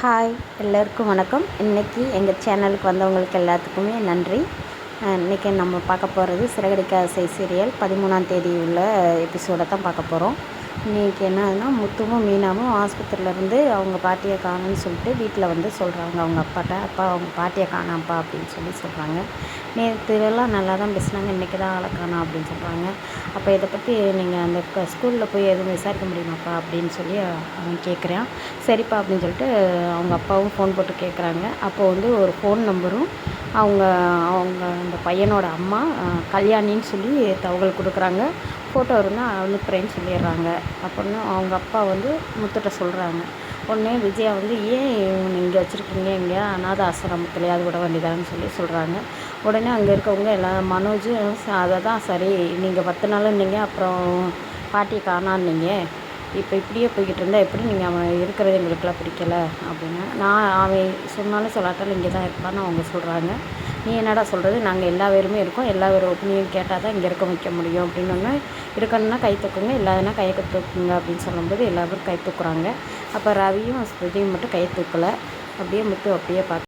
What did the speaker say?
Hi எல்லோருக்கும் வணக்கம். இன்றைக்கி எங்கள் சேனலுக்கு வந்தவங்களுக்கு எல்லாத்துக்குமே நன்றி. இன்றைக்கி நம்ம பார்க்க போகிறது சிறகடிக்க ஆசை சீரியல். பதிமூணாம் தேதி உள்ள எபிசோடை தான் பார்க்க போகிறோம் இன்றைக்கி என்னன்னா முத்துவும் மீனாவும் ஆஸ்பத்திரியிலேருந்து அவங்க பாட்டியை காணும்னு சொல்லிட்டு வீட்டில் வந்து சொல்கிறாங்க அவங்க அப்பாட்ட அப்பா அவங்க பாட்டியை காணாம்ப்பா அப்படின்னு சொல்லி சொல்கிறாங்க நேற்றுலாம் நல்லா தான் பேசுனாங்க. இன்றைக்கி தான் ஆளை காணாம் அப்படின்னு சொல்கிறாங்க அப்போ இதை பற்றி நீங்கள் அந்த ஸ்கூலில் போய் எதுவும் விசாரிக்க முடியுமாப்பா அப்படின்னு சொல்லி அவன் கேட்குறான் சரிப்பா அப்படின்னு சொல்லிட்டு அவங்க அப்பாவும் ஃபோன் போட்டு கேட்குறாங்க அப்போது வந்து ஒரு ஃபோன் நம்பரும் அவங்க அவங்க அந்த பையனோட அம்மா கல்யாணின்னு சொல்லி தகவல் கொடுக்குறாங்க. ஃபோட்டோ இருந்தால் அனுப்புகிறேன்னு சொல்லிடுறாங்க. அப்புடின்னு அவங்க அப்பா வந்து முத்துட்ட சொல்கிறாங்க உடனே விஜயா வந்து ஏன் இவனை இங்கே வச்சுருக்கீங்க? இங்கே அநாத ஆசிரமத்துலையாவது விட வேண்டியதான்னு சொல்லி சொல்கிறாங்க உடனே அங்கே இருக்கவங்க எல்லாம் மனோஜும் அதை தான் சரி. நீங்கள் பத்து நாள் இருந்தீங்க. அப்புறம் பாட்டியை காணான்னீங்க இப்போ இப்படியே போய்கிட்டு இருந்தால் எப்படி நீங்கள் அவன் இருக்கிறது எங்களுக்கெல்லாம் பிடிக்கல அப்படின்னு நான் அவன் சொன்னாலும் சொல்லாட்டாலும் இங்கே தான் இருப்பான்னு அவங்க சொல்கிறாங்க நீ என்னடா சொல்கிறது நாங்கள் எல்லா பேருமே இருக்கோம். எல்லா பேரும் ஒப்பீனியன் கேட்டால் தான் இங்கே இருக்க வைக்க முடியும் அப்படின்னு இருக்கணும்னா கை தூக்குங்க இல்லாதனா கையை தூக்குங்க அப்படின்னு சொல்லும்போது எல்லா பேரும் கை தூக்குறாங்க. அப்போ ரவியும் ஸ்ருதியும் மட்டும் கை தூக்கலை. அப்படியே முத்து அப்படியே பார்த்து